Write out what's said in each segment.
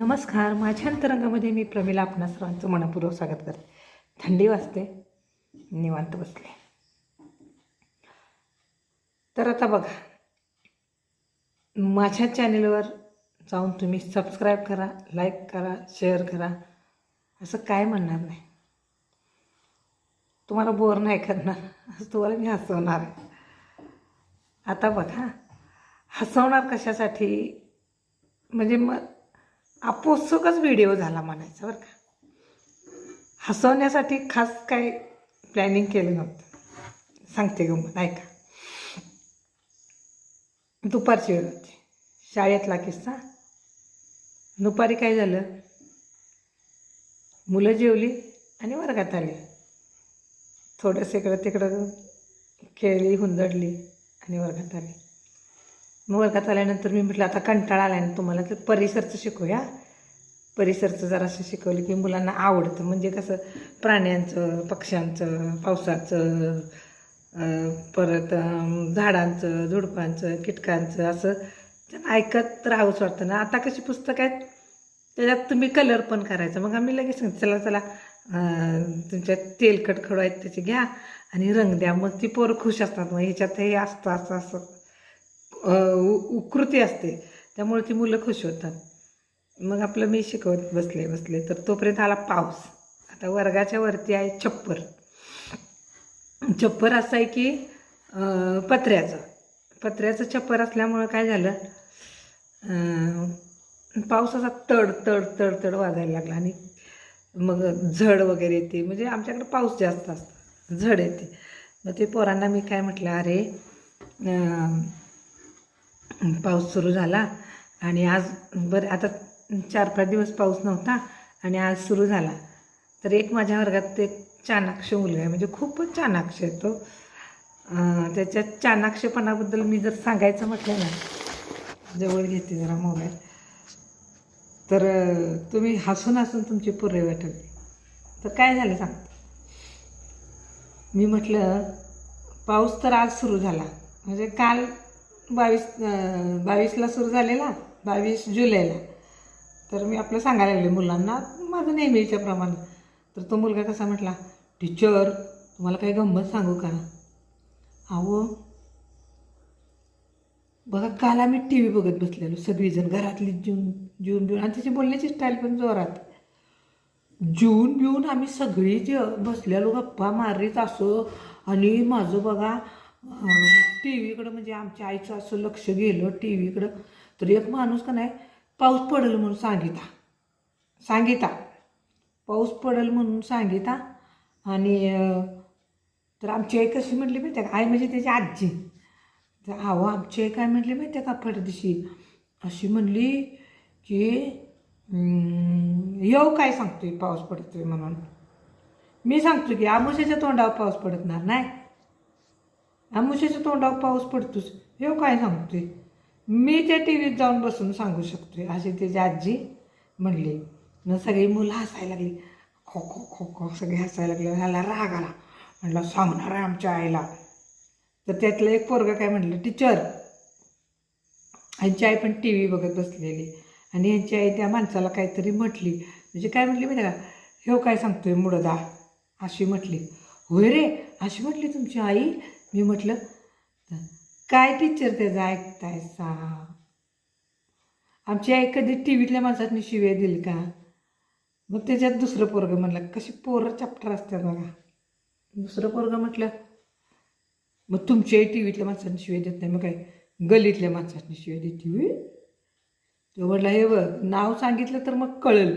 नमस्कार. माझ्या अंतरंगामध्ये मी प्रमिला आपणा सर्वांचं मनपूर्वक स्वागत करते. थंडी वाजते. निवांत बसले. तर आता बघा. माझ्या चॅनेलवर जाऊन तुम्ही सबस्क्राईब करा लाईक करा शेअर करा. असं काय म्हणणार नाही. तुम्हाला बोर नाही करणार. असं तुम्हाला मी हसवणार आहे. आता बघा. हसवणार कशासाठी? म्हणजे मग आपोसकच व्हिडिओ झाला म्हणायचा बरं का. हसवण्यासाठी खास काय प्लॅनिंग केलं नव्हतं. सांगते गंमत ऐका. दुपारची वेळ होती. शाळेतला किस्सा. दुपारी काय झालं? मुलं जेवली आणि वर्गात आली. थोडंसं इकडं तिकडं खेळली हुंदडली आणि वर्गात आली. मग वर्गात आल्यानंतर मी म्हटलं आता कंटाळा आला ना तुम्हाला तर परिसरचं शिकूया. परिसरचं जरासं शिकवलं की मुलांना आवडतं. म्हणजे कसं प्राण्यांचं पक्ष्यांचं पावसाचं परत झाडांचं झुडपांचं कीटकांचं असं त्यांना ऐकत राहावंच वाटतं ना. आता कशी पुस्तकं आहेत त्याच्यात तुम्ही कलर पण करायचं. मग आम्ही लगेच सांगितलं, चला चला तुमच्या तुमच्यात तेलकट खडू आहेत त्याचे घ्या आणि रंग द्या. मग ती पोरं खुश असतात मग ह्याच्यात हे असतं असं असं. उकृती असते. त्यामुळे ती मुलं खुश होतात. मग आपलं मी शिकवत बसले बसले. तर तोपर्यंत आला पाऊस. आता वर्गाच्या वरती आहे छप्पर. छप्पर असं आहे की पत्र्याचं. पत्र्याचं छप्पर असल्यामुळं काय झालं? पाऊस असा तड तड तड तड वाजायला लागला. आणि मग झड वगैरे येते. म्हणजे आमच्याकडे पाऊस जास्त असतो. झड येते. मग ते पोरांना मी काय म्हटलं अरे पाऊस सुरू झाला आणि आज बरं आता चार पाच दिवस पाऊस नव्हता आणि आज सुरू झाला. तर एक माझ्या वर्गात एक चाणाक्ष मुलगा आहे म्हणजे खूपच चाणाक्ष आहे तो. त्याच्या चाणाक्षपणाबद्दल मी जर सांगायचं म्हटलं ना जवळ घेते जरा मोबाईल. तर तुम्ही हसून हसून तुमची पुरे वाटवली. तर काय झालं सांग. मी म्हटलं पाऊस तर आज सुरू झाला. म्हणजे काल बावीस बावीसला सुरू झालेला बावीस जुलैला. तर मी आपलं सांगायला लागले मुलांना माझं नेहमीच्या प्रमाणे तर तो मुलगा कसा म्हटला टीचर तुम्हाला काही गंमत सांगू का? अहो बघा काल आम्ही टी व्ही बघत बसलेलो सगळीजण घरातली जून जून बिऊन आणि त्याची बोलण्याची स्टाईल पण जोरात. जून बिऊन आम्ही सगळी जे बसलेलो गप्पा मारीत असो आणि माझं बघा टी व्हीकडं म्हणजे आमच्या आईचं असं लक्ष गेलं टी व्हीकडं तर एक माणूस का नाही पाऊस पडेल म्हणून सांगिता सांगिता पाऊस पडेल म्हणून सांगिता आणि तर आमची आई कशी म्हटली माहिती आहे का? आई म्हणजे त्याची आजी. तर आहो आमची आई काय म्हटली माहिती आहे का पडदिशी अशी म्हणली की येऊ काय सांगतोय पाऊस पडतोय म्हणून? मी सांगतो की आमुशाच्या तोंडावर पाऊस पडतणार नाही. मुशीच्या तोंडावर पाऊस पडतोच येऊ काय सांगतोय? मी त्या टी व्हीत जाऊन बसून सांगू शकतोय अशी त्याची आजी म्हणली. मग सगळी मुलं हसायला लागली. खो खो खो खो सगळे हसायला लागले. ह्याला राग आला. म्हटलं सांगणार आहे आमच्या आईला. तर त्यातलं एक पोरगा काय म्हटलं टीचर यांची आई पण टी व्ही बघत बसलेली. आणि यांची आई त्या माणसाला काहीतरी म्हटली. म्हणजे काय म्हटली माहिती का? ह्यो काय सांगतोय मुडदा? अशी म्हटली. होय रे अशी म्हटली तुमची आई? मी म्हटलं काय टीचर त्याचं ऐकताय सा आमची आई कधी टी व्हीतल्या माणसातनी शिव्या दिली का? मग त्याच्यात दुसरं पोरगं म्हटलं कशी पोरं चॅप्टर असतात बघा. दुसरं पोरगं म्हटलं मग तुमची आई टी व्हीतल्या माणसांनी शिव्या देत नाही मग काय गलीतल्या माणसांनी शिव्या देते होय? तो म्हटला हे बघ नाव सांगितलं तर मग कळेल.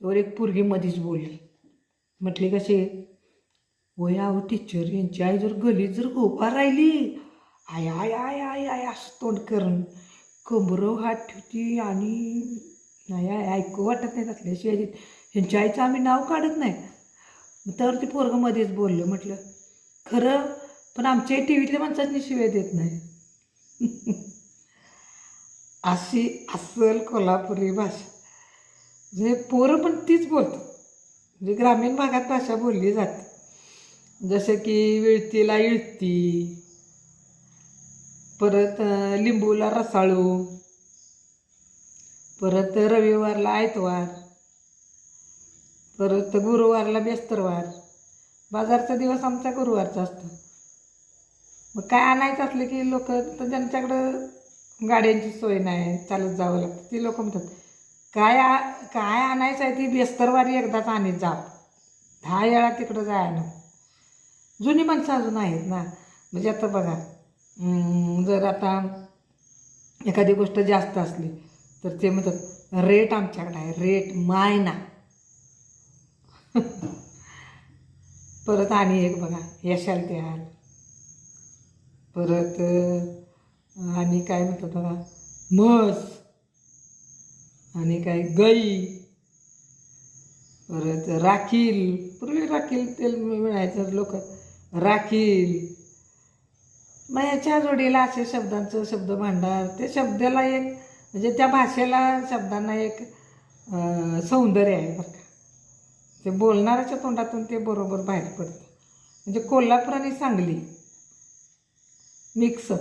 तोवर एक पोरगी मधीच बोलली. म्हटली कशी? होय अहो टीचर यांची आई जर गलीत जर उभा राहिली आय आय आय आय आय असं तोंड करून कंबरं हात ठेवती आणि नाही आय ऐकू वाटत नाही असल्या शिवाय यांच्या आईचं आम्ही नाव काढत नाही. तर ते पोरगं मध्येच बोललं म्हटलं खरं पण आमच्या टी व्हीतल्या माणसांनी शिवाय देत नाही. अशी अस्सल कोल्हापुरी भाषा. म्हणजे पोरं पण तीच बोलतात. म्हणजे ग्रामीण भागात भाषा बोलली जाते. जसं की विळतीला इळती परत लिंबूला रसाळू परत रविवारला आयतवार परत गुरुवारला बेस्तरवार. बाजारचा दिवस आमचा गुरुवारचा असतो. मग काय आणायचं असलं की लोक तर ज्यांच्याकडं गाड्यांची सोय नाही चालत जावं लागतं ती लोक म्हणतात काय आ काय आणायचं आहे ती बेस्तरवारी एकदाच आणत जा. दहा वेळा तिकडं जायला जुनी माणसं अजून आहेत ना. म्हणजे आता बघा जर आता एखादी गोष्ट जास्त असली तर ते म्हणतात रेट आमच्याकडे आहे रेट मायना. परत आणि एक बघा यशाल द्याल परत आणि काय म्हणतात बघा म्हस. आणि काय गाई. परत राखील. पूर्वी राखील तेल मिळायचं लोक. राखील. मग याच्या जोडीला असे शब्दांचं शब्द भांडार ते शब्दाला एक म्हणजे त्या भाषेला शब्दांना एक सौंदर्य आहे बरं का. ते बोलणाऱ्याच्या तोंडातून ते बरोबर बाहेर पडतं. म्हणजे कोल्हापूर आणि सांगली. मिक्स.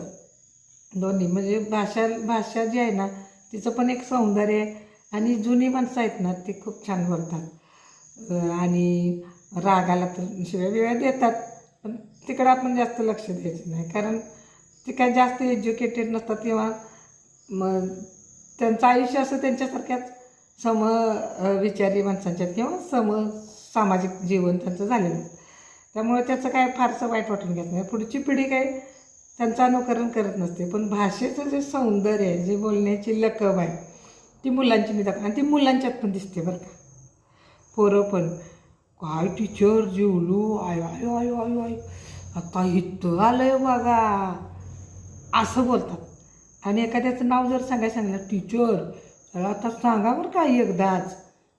दोन्ही. म्हणजे भाषा भाषा जी आहे ना तिचं पण एक सौंदर्य आहे. आणि जुनी माणसं आहेत ना ती खूप छान बोलतात. आणि रागाला तर शिव्या बिव्या देतात. पण तिकडं आपण जास्त लक्ष द्यायचं नाही. कारण ते काय जास्त एज्युकेटेड नसतात किंवा मग त्यांचं आयुष्य असं त्यांच्यासारख्याच सम विचारी माणसांच्यात किंवा सम सामाजिक जीवन त्यांचं झालेलं असतं त्यामुळे त्याचं काय फारसं वाईट वाटून घेत नाही. पुढची पिढी काय त्यांचं अनुकरण करत नसते. पण भाषेचं जे सौंदर्य आहे जे बोलण्याची लकब आहे ती मुलांची मी दाखव आणि ती मुलांच्यात पण दिसते बरं का. पोरं पण. काय टीचर जेवलो? आय आयो आयो आयो आय. आता इथं आलंय बघा. असं बोलतात. आणि एखाद्याचं नाव जर सांगायला सांगितलं टीचर तर आता सांगा बरं का एकदाच.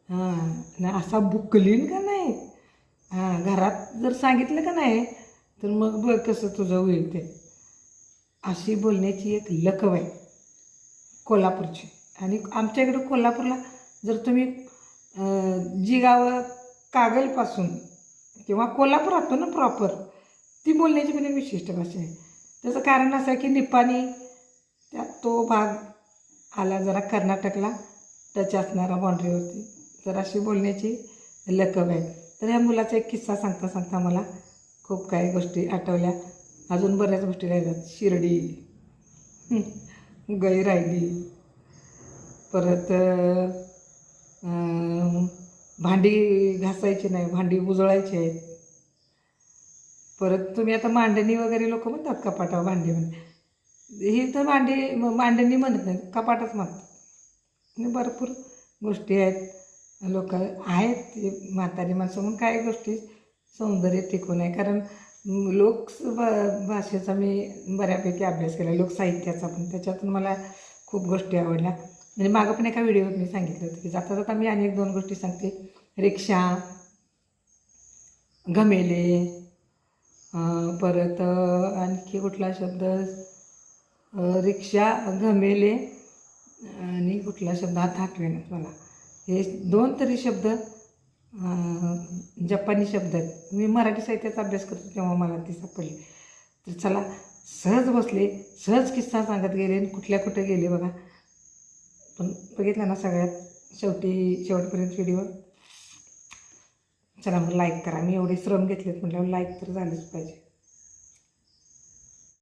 हां असा बुकलीन का नाही? हां घरात जर सांगितलं का नाही तर मग बघ कसं तुझं होईल ते. अशी बोलण्याची एक लकव आहे. कोल्हापूरची. आणि आमच्या इकडं कोल्हापूरला जर तुम्ही जी गावं कागलपासून किंवा कोल्हापुरातून ना प्रॉपर ती बोलण्याची म्हणजे विशिष्ट भाषा आहे. त्याचं कारण असं आहे की निपाणी त्यात तो भाग आला जरा कर्नाटकला टच असणारा बाँड्रीवरती तर अशी बोलण्याची लकब आहे. तर ह्या मुलाचा एक किस्सा सांगता सांगता मला खूप काही गोष्टी आठवल्या. अजून बऱ्याच गोष्टी राहिल्यात. शिर्डी गै राहिली परत भांडी घासायची नाही भांडी उजळायची आहेत. परत तुम्ही आता मांडणी वगैरे लोक म्हणतात कपाटावर भांडी म्हणे? ही तर भांडी मांडणी म्हणत नाही कपाटच म्हणतात. आणि भरपूर गोष्टी आहेत. लोक आहेत म्हातारी माणसं म्हणून काही गोष्टी सौंदर्य टिकून आहे. कारण लोक भाषेचा मी बऱ्यापैकी अभ्यास केला लोकसाहित्याचा पण. त्याच्यातून मला खूप गोष्टी आवडल्या. म्हणजे मागं पण एका व्हिडिओत मी सांगितलं होतं की जाता जाता मी अनेक दोन गोष्टी सांगते. रिक्षा घमेले परत आणखी कुठला शब्द? रिक्षा घमेले आणि कुठला शब्द? आता आठवेनात मला हे दोन तरी शब्द जपानी शब्द आहेत. मी मराठी साहित्याचा अभ्यास करतो तेव्हा मला ती सापडली. तर चला सहज बसले सहज किस्सा सांगत गेले आणि कुठल्या कुठे गेले बघा. पण बघितलं ना सगळ्यात शेवटी शेवटपर्यंत व्हिडिओ चला मग लाईक करा. मी एवढे श्रम घेतलेत म्हटल्यावर लाईक तर झालंच पाहिजे.